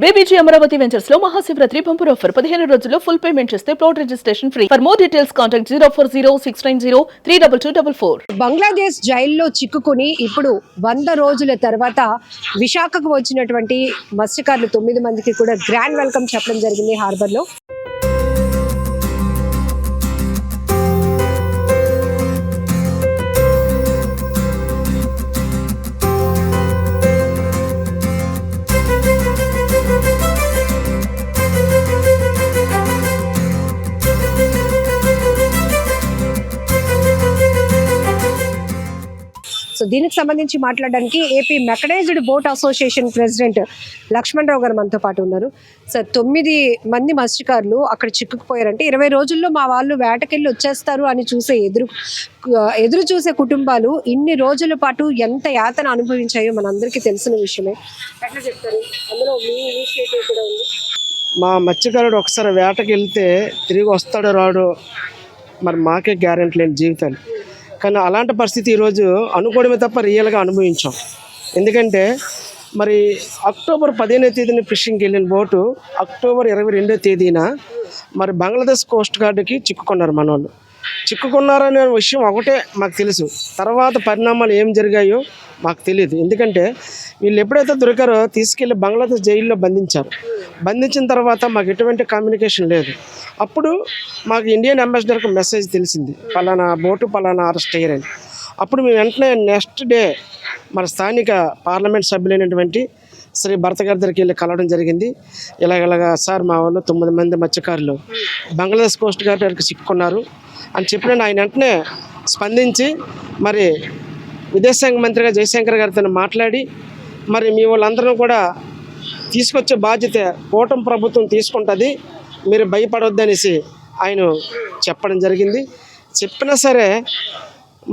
BBG Amaravati వెంచర్స్లో Mahashivaratri bumper offer. పదిహేను రోజుల్లో ఫుల్ పేమెంట్ చేస్తే plot registration free. For more details contact zero four zero six nine zero three double two double four. Bangladesh జైల్లో చిక్కుకుని ఇప్పుడు వంద రోజుల తర్వాత విశాఖకు వచ్చినటువంటి మత్స్యకారులు తొమ్మిది మందికి కూడా గ్రాండ్ వెల్కమ్ చెప్పడం జరిగింది హార్బర్లో. సో దీనికి సంబంధించి మాట్లాడడానికి AP mechanised boat association president Lakshman Rao garu మనతో పాటు ఉన్నారు. సార్ తొమ్మిది మంది మత్స్యకారులు అక్కడ చిక్కుకుపోయారంటే ఇరవై రోజుల్లో మా వాళ్ళు వేటకెళ్ళి వచ్చేస్తారు అని చూసే ఎదురు ఎదురు చూసే కుటుంబాలు ఇన్ని రోజుల పాటు ఎంత యాతన అనుభవించాయో మనందరికీ తెలిసిన విషయమే. ఎట్లా చెప్తారు? అందులో మీ ఇనిషియేటివ్ కూడా ఉంది? మా మత్స్యకారుడు ఒకసారి వేటకి వెళ్తే తిరిగి వస్తాడో రాడో మరి మాకే గ్యారెంటీ లేని జీవితాన్ని కానీ అలాంటి పరిస్థితి ఈరోజు అనుకోవడమే తప్ప రియల్గా అనుభవించాం. ఎందుకంటే మరి అక్టోబర్ పదిహేనో తేదీన ఫిషింగ్కి వెళ్ళిన బోటు అక్టోబర్ ఇరవై రెండో తేదీన మరి బంగ్లాదేశ్ కోస్ట్ గార్డుకి చిక్కుకున్నారు మన వాళ్ళు చిక్కుకున్నారనే విషయం ఒకటే మాకు తెలుసు. తర్వాత పరిణామాలు ఏం జరిగాయో మాకు తెలియదు. ఎందుకంటే వీళ్ళు ఎప్పుడైతే దొరికారో తీసుకెళ్ళి బంగ్లాదేశ్ జైల్లో బంధించారు. బంధించిన తర్వాత మాకు ఎటువంటి కమ్యూనికేషన్ లేదు. అప్పుడు మాకు ఇండియన్ అంబాసిడర్కి మెసేజ్ తెలిసింది. పలానా బోటు పలానా అరెస్ట్ అయ్యారని. అప్పుడు మేము వెంటనే నెక్స్ట్ డే మన స్థానిక పార్లమెంట్ సభ్యులైనటువంటి శ్రీ భర్త గారి దగ్గరికి వెళ్ళి కలవడం జరిగింది. ఇలాగలాగా సార్ మా వాళ్ళు తొమ్మిది మంది మత్స్యకారులు. బంగ్లాదేశ్ కోస్ట్ గార్డ్ దగ్గరికి చిక్కుకున్నారు అని చెప్పిన ఆయన వెంటనే స్పందించి మరి విదేశాంగ మంత్రిగా జయశంకర్ గారితో మాట్లాడి మరి మీ వాళ్ళందరూ కూడా తీసుకొచ్చే బాధ్యత కూటమి ప్రభుత్వం తీసుకుంటుంది. మీరు భయపడొద్దనేసి ఆయన చెప్పడం జరిగింది. చెప్పినా సరే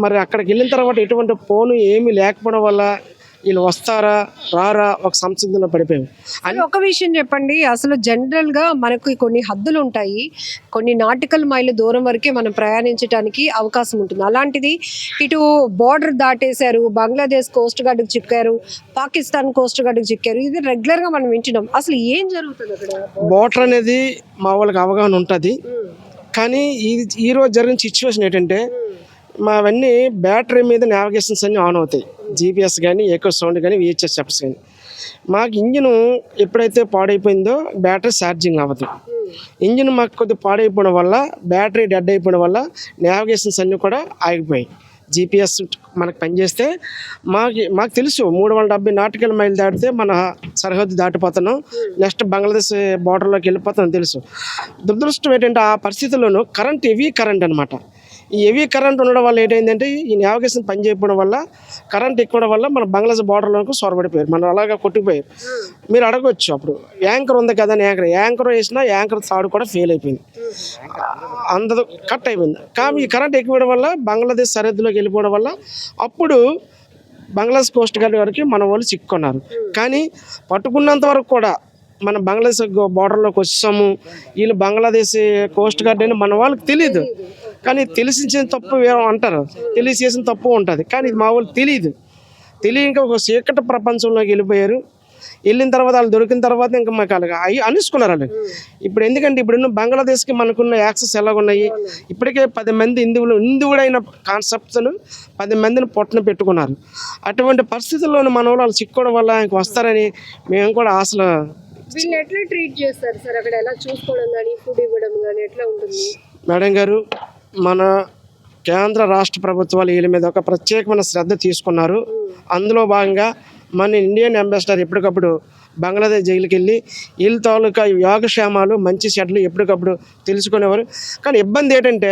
మరి అక్కడికి వెళ్ళిన తర్వాత ఎటువంటి ఫోను ఏమీ లేకపోవడం వల్ల వీళ్ళు వస్తారా రారా ఒక సంసిద్ధంలో పడిపోయాం. అని ఒక విషయం చెప్పండి. అసలు జనరల్గా మనకు కొన్ని హద్దులు ఉంటాయి. కొన్ని నాటికల్ మైళ్ళ దూరం వరకే మనం ప్రయాణించడానికి అవకాశం ఉంటుంది. అలాంటిది ఇటు బార్డర్ దాటేశారు బంగ్లాదేశ్ కోస్ట్ గార్డుకు చిక్కారు పాకిస్తాన్ కోస్ట్ గార్డుకు చిక్కారు ఇది రెగ్యులర్గా మనం వింటున్నాం. అసలు ఏం జరుగుతుంది అక్కడ? బోటర్ అనేది మా వాళ్ళకి అవగాహన ఉంటుంది. కానీ ఈ ఈరోజు జరిగిన సిచ్యువేషన్ ఏంటంటే మావన్నీ బ్యాటరీ మీద నావిగేషన్స్ అన్నీ ఆన్ అవుతాయి. జీపీఎస్ కానీ ఏకో సౌండ్ కానీ విహెచ్ఎస్ చెప్పస్ కానీ. మాకు ఇంజిన్ ఎప్పుడైతే పాడైపోయిందో బ్యాటరీ ఛార్జింగ్ అవ్వదు. ఇంజిన్ మాకు కొద్దిగా పాడైపోవడం వల్ల బ్యాటరీ డెడ్ అయిపోవడం వల్ల నావిగేషన్స్ అన్నీ కూడా ఆగిపోయాయి. జీపీఎస్ మనకు పనిచేస్తే మాకు మాకు తెలుసు మూడు వందల డెబ్బై నాటికల్ మైల్ దాటితే మన సరిహద్దు దాటిపోతున్నాం. నెక్స్ట్ బంగ్లాదేశ్ బార్డర్లోకి వెళ్ళిపోతాం తెలుసు. దురదృష్టం ఏంటంటే ఆ పరిస్థితుల్లోనూ కరెంట్ హెవీ కరెంట్ అనమాట ఈ హెవీ కరెంట్ ఉండడం వల్ల ఏంటంటే ఈ నావిగేషన్ పని చేయకపోవడం వల్ల కరెంట్ ఎక్కువ వల్ల మన బంగ్లాదేశ్ బార్డర్లోకి సొరబడిపోయారు. మనం అలాగా కొట్టిపోయారు మీరు అడగొచ్చు అప్పుడు. యాంకర్ ఉంది కదా అని యాంకర్ యాంకర్ వేసినా యాంకర్ తాడు కూడా ఫెయిల్ అయిపోయింది. అందరూ కట్ అయిపోయింది. కానీ ఈ కరెంట్ ఎక్కువ వల్ల బంగ్లాదేశ్ సరిహద్దులోకి వెళ్ళిపోవడం వల్ల అప్పుడు బంగ్లాదేశ్ కోస్ట్ గార్డ్ వరకు మన వాళ్ళు చిక్కుకున్నారు. కానీ పట్టుకున్నంత వరకు కూడా మన బంగ్లాదేశ్ బార్డర్లోకి వచ్చాము. వీళ్ళు బంగ్లాదేశ్ కోస్ట్ గార్డ్ అని మన వాళ్ళకి తెలియదు కానీ తెలిసించిన తప్పు వేరే అంటారు. తెలిసి చేసిన తప్పు ఉంటుంది. కానీ ఇది మా వాళ్ళకి తెలియదు తెలియక ఒక చీకటి ప్రపంచంలోకి వెళ్ళిపోయారు. వెళ్ళిన తర్వాత వాళ్ళు దొరికిన తర్వాత ఇంకా మాకు అలాగ అవి అనుకున్నారు వాళ్ళు. ఇప్పుడు ఎందుకంటే ఇప్పుడు బంగ్లాదేశ్కి మనకున్న యాక్సెస్ ఎలాగున్నాయి? ఇప్పటికే పది మంది హిందువులు హిందువుడైన కాన్సెప్ట్స్ను పది మందిని పొట్టన పెట్టుకున్నారు. అటువంటి పరిస్థితుల్లోనూ మన వాళ్ళు చిక్కోవడం వల్ల ఇంక వస్తారని మేము కూడా ఆశలు వీళ్ళు ఎట్లా ట్రీట్ చేస్తారు సార్? అక్కడ ఎలా చూసుకోవడం కానీ ఫుడ్ ఇవ్వడం కానీ ఎట్లా ఉంటుంది? మేడం గారు మన కేంద్ర రాష్ట్ర ప్రభుత్వాలు వీళ్ళ మీద ఒక ప్రత్యేకమైన శ్రద్ధ తీసుకున్నారు. అందులో భాగంగా మన ఇండియన్ అంబాసిడర్ ఎప్పటికప్పుడు బంగ్లాదేశ్ జైలుకి వెళ్ళి వీళ్ళ తాలూకా యోగక్షేమాలు మంచి చెడ్లు ఎప్పటికప్పుడు తెలుసుకునేవారు. కానీ ఇబ్బంది ఏంటంటే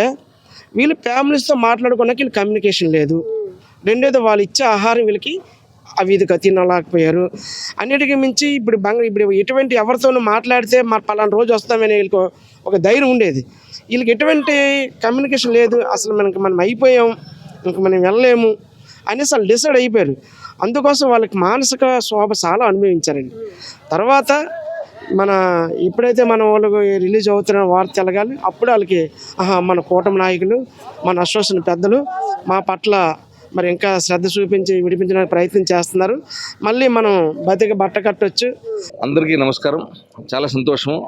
వీళ్ళు ఫ్యామిలీస్తో మాట్లాడుకున్నాక వీళ్ళు కమ్యూనికేషన్ లేదు. రెండోది వాళ్ళు ఇచ్చే ఆహారం వీళ్ళకి అవి ఇది తినలేకపోయారు. అన్నిటికీ మించి ఇప్పుడు బంగ ఇప్పుడు ఎటువంటి ఎవరితోనూ మాట్లాడితే మా పలానా రోజు వస్తామని వీళ్ళకి ఒక ధైర్యం ఉండేది. వీళ్ళకి ఎటువంటి కమ్యూనికేషన్ లేదు. అసలు మనకి మనం అయిపోయాం. ఇంక మనం వెళ్ళలేము అనేసి వాళ్ళు డిసైడ్ అయిపోయారు. అందుకోసం వాళ్ళకి మానసిక శోభ చాలా అనుభవించారండి. తర్వాత మన ఎప్పుడైతే మన వాళ్ళకు రిలీజ్ అవుతున్న వార్త తెలగాలి. అప్పుడు వాళ్ళకి ఆహా మన కూటమి నాయకులు మన అసోసియేషన్ పెద్దలు మా పట్ల మరి ఇంకా శ్రద్ధ చూపించి విడిపించడానికి ప్రయత్నం చేస్తున్నారు. మళ్ళీ మనం బతిక బట్ట కట్టొచ్చు. అందరికీ నమస్కారం. చాలా సంతోషము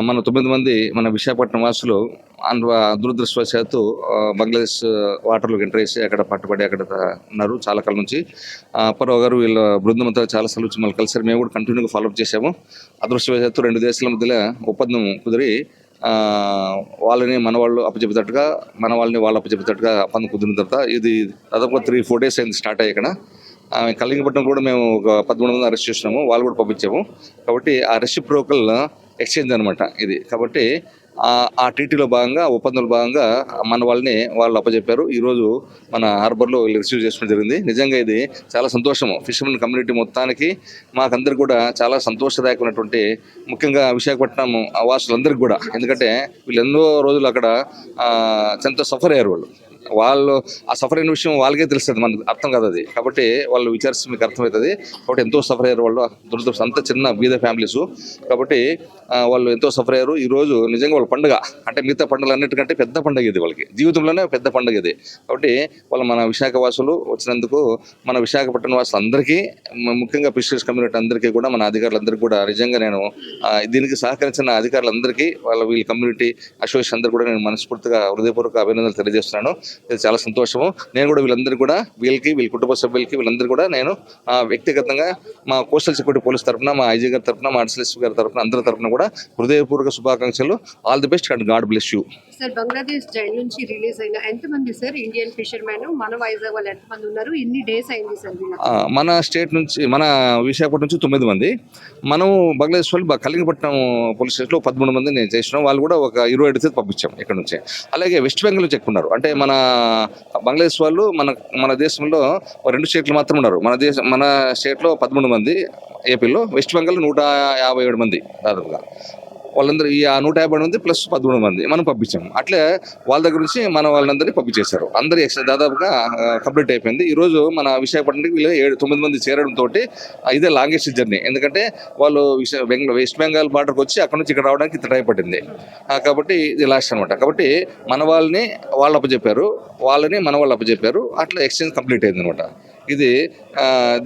మన తొమ్మిది మంది మన విశాఖపట్నం వాసులు అంద దురదృష్టవశాత్తు బంగ్లాదేశ్ వాటర్లోకి ఎంటర్ చేసి అక్కడ పట్టుబడి అక్కడ ఉన్నారు చాలా కాలం నుంచి. ఆ, అప్పారావు గారు వీళ్ళ బృందం అంతా చాలా సార్లు వచ్చి మళ్ళీ కలిసారు మేము కూడా కంటిన్యూగా ఫాలోఅప్ చేసాము అదృష్టవశాత్తు రెండు దేశాల మధ్యలో ఒప్పందం కుదిరి వాళ్ళని మన వాళ్ళు అప్పచెప్పేటట్టుగా మన వాళ్ళని వాళ్ళు అప్పచెప్పేటట్టుగా ఒప్పందం కుదిరిన తర్వాత ఇది దాదాపు త్రీ ఫోర్ డేస్ అయింది స్టార్ట్ అయ్యి ఇక్కడ. కలింగపట్నం కూడా మేము ఒక పదమూడు మంది అరెస్ట్ చేసినాము వాళ్ళు కూడా పంపించాము. కాబట్టి ఆ రెసిప్రోకల్ ఎక్స్చేంజ్ అనమాట ఇది. కాబట్టి ఆ- టీటీలో భాగంగా ఒప్పందంలో భాగంగా మన వాళ్ళని వాళ్ళు అప్పచెప్పారు. ఈరోజు మన హార్బర్లో వీళ్ళు రిసీవ్ చేసుకోవడం జరిగింది. నిజంగా ఇది చాలా సంతోషము. ఫిషర్మెన్ కమ్యూనిటీ మొత్తానికి మాకందరికి కూడా చాలా సంతోషదాయకమైనటువంటి ముఖ్యంగా విశాఖపట్నం వాసులందరికీ కూడా. ఎందుకంటే వీళ్ళు ఎన్నో రోజులు అక్కడ ఎంతో సఫర్ అయ్యారు వాళ్ళు. వాళ్ళు ఆ సఫర్ అయిన విషయం వాళ్ళకే తెలుస్తుంది మనకు అర్థం కాదు అది. కాబట్టి వాళ్ళు విచారిస్తే మీకు అర్థమవుతుంది. కాబట్టి ఎంతో సఫర్ అయ్యారు వాళ్ళు. దురదృష్టం. అంత చిన్న బీద ఫ్యామిలీస్ కాబట్టి వాళ్ళు ఎంతో సఫర్ అయ్యారు. ఈ రోజు నిజంగా వాళ్ళ పండుగ అంటే మిగతా పండుగలు అన్నిటికంటే పెద్ద పండుగ ఇది వాళ్ళకి. జీవితంలోనే పెద్ద పండుగ ఇది. కాబట్టి వాళ్ళు మన విశాఖ వాసులు వచ్చినందుకు మన విశాఖపట్నం వాసులు అందరికీ ముఖ్యంగా ఫిషరీస్ కమ్యూనిటీ అందరికీ కూడా మన అధికారులందరికీ కూడా నిజంగా నేను దీనికి సహకరించిన అధికారులందరికీ వాళ్ళ వీళ్ళ కమ్యూనిటీ అసోసియేషన్ అందరూ కూడా నేను మనస్ఫూర్తిగా హృదయపూర్వక అభినందనలు తెలియజేస్తున్నాను. ఇది చాలా సంతోషము. నేను కూడా వీళ్ళందరూ కూడా వీళ్ళకి వీళ్ళ కుటుంబ సభ్యులకి వీళ్ళందరూ కూడా నేను ఆ, వ్యక్తిగతంగా మా కోస్టల్ సెక్యూరిటీ పోలీస్ తరఫున మా ఐజీ గారి తరఫున మా అడిషనల్ ఎస్పీ గారి తరఫున అందరి తరఫున కూడా హృదయపూర్వక శుభాకాంక్షలు. All the best and God bless you sir Bangladesh jail నుంచి రిలీజ్ అయిన ఎంతమంది సార్ ఇండియన్ ఫిషర్ మ్యాన్ మన వైజాగ్ వాళ్ళు ఎంతమంది ఉన్నారు? ఇన్ని డేస్ అయింది సార్ మన స్టేట్ నుంచి మన విశాఖపట్నం నుంచి తొమ్మిది మంది. మనం బంగ్లాదేశ్ వాళ్ళు కళింగపట్నం పోలీస్ స్టేషన్లో పదమూడు మంది నేను చేసినాం. వాళ్ళు కూడా ఒక ఇరవై ఐదు తేదీ పంపించాం ఇక్కడ నుంచి. అలాగే వెస్ట్ బెంగాల్ నుంచి ఎక్కువ ఉన్నారు. అంటే మన బంగ్లాదేశ్ వాళ్ళు మన మన దేశంలో రెండు స్టేట్లు మాత్రం ఉన్నారు. మన దేశం మన స్టేట్లో పదమూడు మంది ఏపీలో వెస్ట్ బెంగాల్ నూట యాభై ఏడు మంది దాదాపుగా. వాళ్ళందరూ ఈ ఆ నూట యాభై మంది ప్లస్ పదమూడు మంది మనం పంపించాము అట్లే వాళ్ళ దగ్గర నుంచి మన వాళ్ళందరినీ పంపించేశారు. అందరి దాదాపుగా కంప్లీట్ అయిపోయింది. ఈరోజు మన విశాఖపట్నానికి వీళ్ళు ఏడు తొమ్మిది మంది చేరడంతో ఇదే లాంగెస్ట్ జర్నీ. ఎందుకంటే వాళ్ళు వెస్ట్ బెంగాల్ బార్డర్కి వచ్చి అక్కడ నుంచి ఇక్కడ రావడానికి ఇంత టైం పట్టింది. కాబట్టి ఇది లాస్ట్ అనమాట కాబట్టి మన వాళ్ళని వాళ్ళు అప్పచెప్పారు. వాళ్ళని మన వాళ్ళు అప్పచెప్పారు. అట్లా ఎక్స్చేంజ్ కంప్లీట్ అయింది అనమాట ఇది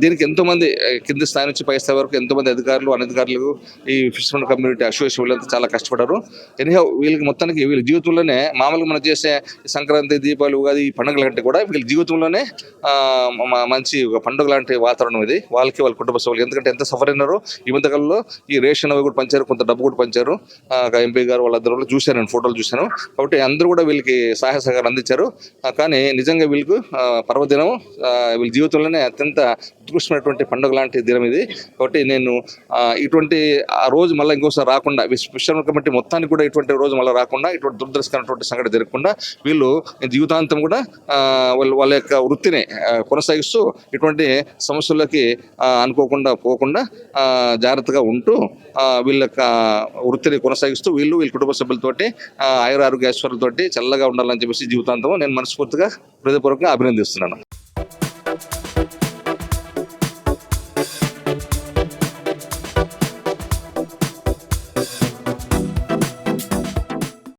దీనికి ఎంతోమంది కింది స్థాయి నుంచి పై స్థాయి వరకు ఎంతోమంది అధికారులు అనధికారులు ఈ ఫిషర్మెన్ కమ్యూనిటీ అసోసియేషన్ వీళ్ళంతా చాలా కష్టపడ్డారు ఎనీహౌ వీళ్ళకి మొత్తానికి వీళ్ళ జీవితంలోనే మామూలుగా మనం చేసే సంక్రాంతి దీపావళి ఉగాది ఈ పండుగల కంటే కూడా వీళ్ళ జీవితంలోనే మంచి పండుగ లాంటి వాతావరణం ఇది. వాళ్ళకి వాళ్ళ కుటుంబ సభ్యులు. ఎందుకంటే ఎంత సఫర్ అయినారో ఈ మధ్యకాలంలో ఈ రేషన్ అవి కూడా పంచారు కొంత డబ్బు కూడా పంచారు. ఎంపీ గారు వాళ్ళందరూ కూడా చూశాను నేను ఫోటోలు చూశాను. కాబట్టి అందరూ కూడా వీళ్ళకి సహాయ సహకారం అందించారు. కానీ నిజంగా వీళ్ళకు పర్వదినం వీళ్ళ జీవితం జీవితంలోనే అత్యంత ఉత్కృష్టమైనటువంటి పండుగ లాంటి దినం ఇది. కాబట్టి నేను ఇటువంటి ఆ రోజు మళ్ళీ ఇంకోసారి రాకుండా విశ్వ కమిటీ మొత్తానికి కూడా ఇటువంటి రోజు మళ్ళీ రాకుండా ఇటువంటి దురదృష్టకరమైనటువంటి సంఘటన జరగకుండా వీళ్ళు జీవితాంతం కూడా వాళ్ళు వాళ్ళ యొక్క వృత్తిని కొనసాగిస్తూ ఇటువంటి సమస్యలకి అనుకోకుండా పోకుండా జాగ్రత్తగా ఉంటూ వీళ్ళ యొక్క వృత్తిని కొనసాగిస్తూ వీళ్ళు వీళ్ళ కుటుంబ సభ్యులతోటి ఆయుర ఆరోగ్య చల్లగా ఉండాలని చెప్పేసి జీవితాంతం నేను మనస్ఫూర్తిగా హృదయపూర్వకంగా అభినందిస్తున్నాను.